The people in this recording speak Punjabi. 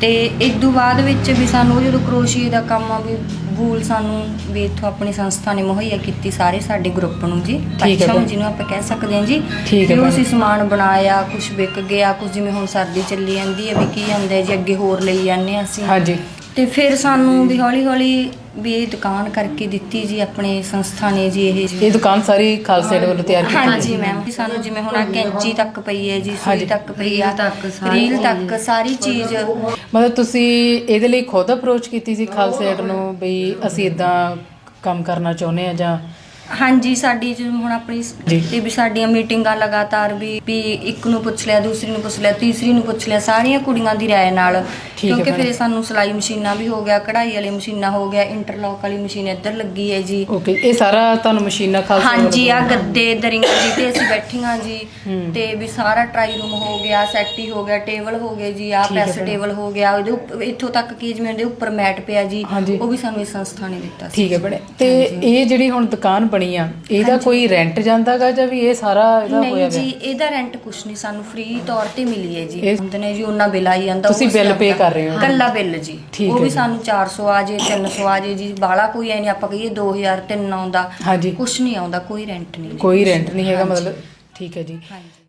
ਤੇ ਇਸ ਤੋਂ ਬਾਅਦ ਵਿੱਚ ਵੀ ਸਾਨੂੰ ਜਦੋਂ ਕਰੋਸ਼ੀਏ ਦਾ ਕੰਮ ਆ ਵੀ ਵੂਲ ਸਾਨੂੰ ਵੀ ਇੱਥੋਂ ਆਪਣੀ ਸੰਸਥਾ ਨੇ ਮੁਹੱਈਆ ਕੀਤੀ ਸਾਰੇ ਸਾਡੇ ਗਰੁੱਪ ਨੂੰ ਜੀ ਠੀਕ ਹੈ ਪੱਛਮ ਭੈਣ। ਜਿਹਨੂੰ ਆਪਾਂ ਕਹਿ ਸਕਦੇ ਹਾਂ ਜੀ ਠੀਕ ਹੈ ਉਹ। ਅਸੀਂ ਸਮਾਨ ਬਣਾਇਆ ਕੁਝ ਵਿਕ ਗਿਆ ਕੁਝ ਜਿਵੇਂ ਹੁਣ ਸਰਦੀ ਚੱਲੀ ਜਾਂਦੀ ਹੈ ਵੀ ਕੀ ਹੁੰਦਾ ਜੀ ਅੱਗੇ ਹੋਰ ਲਈ ਜਾਂਦੇ ਹਾਂ ਅਸੀਂ ਹਾਂਜੀ ਤੇ ਫਿਰ ਸਾਨੂੰ ਵੀ ਹੌਲੀ ਹੌਲੀ ਵੀ ਇਹ ਦੁਕਾਨ ਕਰਕੇ ਦਿੱਤੀ ਜੀ ਆਪਣੇ ਸੰਸਥਾ ਨੇ ਜੀ ਇਹ ਇਹ ਦੁਕਾਨ ਸਾਰੀ ਖਾਲਸਾ ਏਡ ਵੱਲੋਂ ਤਿਆਰ ਕੀਤੀ ਹਾਂਜੀ ਮੈਮ ਸਾਨੂੰ ਜਿਵੇਂ ਹੁਣ ਆ ਕੈਂਚੀ ਤੱਕ ਪਈ ਹੈ ਜੀ। ਸੂਈ ਤੱਕ ਪਈ ਆ ਤੱਕ ਸਾਰੀ ਰੀਲ ਤੱਕ ਸਾਰੀ ਚੀਜ਼। ਮਤਲਬ ਤੁਸੀਂ ਇਹਦੇ ਲਈ ਖੁਦ ਅਪਰੋਚ ਕੀਤੀ ਸੀ ਖਾਲਸਾ ਏਡ ਨੂੰ ਵੀ ਅਸੀਂ ਇਦਾਂ ਕੰਮ ਕਰਨਾ ਚਾਹੁੰਦੇ ਆ ਜਾਂ ਹਾਂਜੀ ਸਾਡੀ ਜਿਵੇਂ ਹੁਣ ਆਪਣੀ ਜੀ। ਤੇ ਵੀ ਸਾਡੀਆਂ ਮੀਟਿੰਗਾਂ ਲਗਾਤਾਰ ਵੀ ਵੀ ਇੱਕ ਨੂੰ ਪੁੱਛ ਲਿਆ ਦੂਸਰੀ ਨੂੰ ਪੁੱਛ ਲਿਆ ਤੀਸਰੀ ਨੂੰ ਪੁੱਛ ਲਿਆ ਸਾਰੀਆਂ ਕੁੜੀਆਂ ਦੀ ਰਾਏ ਨਾਲ ਠੀਕ ਹੈ ਕਿਉਂਕਿ। ਫਿਰ ਸਾਨੂੰ ਸਿਲਾਈ ਮਸ਼ੀਨਾਂ ਵੀ ਹੋ ਗਿਆ ਕਢਾਈ ਵਾਲੀ ਮਸ਼ੀਨਾਂ ਹੋ ਗਿਆ ਇੰਟਰਲੌਕ ਵਾਲੀ ਮਸ਼ੀਨ ਇੱਧਰ ਲੱਗੀ ਹੈ ਜੀ ਓਕੇ ਇਹ ਸਾਰਾ ਤੁਹਾਨੂੰ ਮਸ਼ੀਨਾਂ ਖਾਲਸਾ ਹਾਂਜੀ ਆ ਗੱਦੇ ਦਰੀਆਂ ਜੀ ਤੇ ਅਸੀਂ ਬੈਠੀਆਂ ਜੀ ਹੂੰ। ਤੇ ਵੀ ਸਾਰਾ ਟਰਾਈ ਰੂਮ ਹੋ ਗਿਆ ਸੈਟੀ ਹੋ ਗਿਆ ਟੇਬਲ ਹੋ ਗਏ ਜੀ ਆ ਠੀਕ ਹੈ ਪ੍ਰੈਸ। ਟੇਬਲ ਹੋ ਗਿਆ ਉਹਦੇ ਉੱਪ- ਇੱਥੋਂ ਤੱਕ ਕਿ ਜਿਵੇਂ ਉਹਦੇ ਉੱਪਰ ਮੈਟ ਪਿਆ ਜੀ ਹਾਂਜੀ। ਉਹ ਵੀ ਸਾਨੂੰ ਇਸ ਸੰਸਥਾ ਨੇ ਦਿੱਤਾ ਸੀ ਠੀਕ ਹੈ ਬਣੇ ਤੇ ਇਹ ਜਿਹੜੀ ਹੁਣ ਦੁਕਾਨ ਬਣੀ ਆ। ਇਹਦਾ। ਕੋਈ ਰੈਂਟ ਜਾਂਦਾਗਾ ਜਾਂ ਵੀ ਇਹ ਸਾਰਾ ਇਹਦਾ ਹੋਇਆ ਨਹੀਂ ਜੀ ਇਹਦਾ ਰੈਂਟ ਕੁਛ ਨਹੀਂ ਸਾਨੂੰ ਫ੍ਰੀ ਤੌਰ ਤੇ ਮਿਲੀ ਹੈ ਜੀ। ਇਹ- ਹੁੰਦੇ ਨੇ ਜੀ ਉਹਨਾਂ ਬਿੱਲ ਆਈ ਜਾਂਦਾ ਤੁਸੀਂ ਬਿੱਲ pay ਕਰ ਰਹੇ ਹੋ? ਕੱਲਾ ਬਿੱਲ ਜੀ। ਠੀਕ ਉਹ ਹੈ ਵੀ ਜੀ। ਸਾਨੂੰ 400 ਆ ਜੇ 300 ਆ ਜੇ ਜੀ ਬਾਲਾ ਕੋਈ ਐ ਨਹੀਂ ਆਪਾਂ ਕਹੀਏ 2000 3 ਆਉਂਦਾ। ਹਾਂਜੀ। ਕੁਛ ਨਹੀਂ ਆਉਂਦਾ ਕੋਈ ਰੈਂਟ ਨਹੀਂ ਜੀ। ਕੋਈ ਰੈਂਟ ਨਹੀਂ ਹੈਗਾ ਹਾਂਜੀ। ਮਤਲਬ ਠੀਕ ਹੈ ਜੀ। ਹਾਂਜੀ।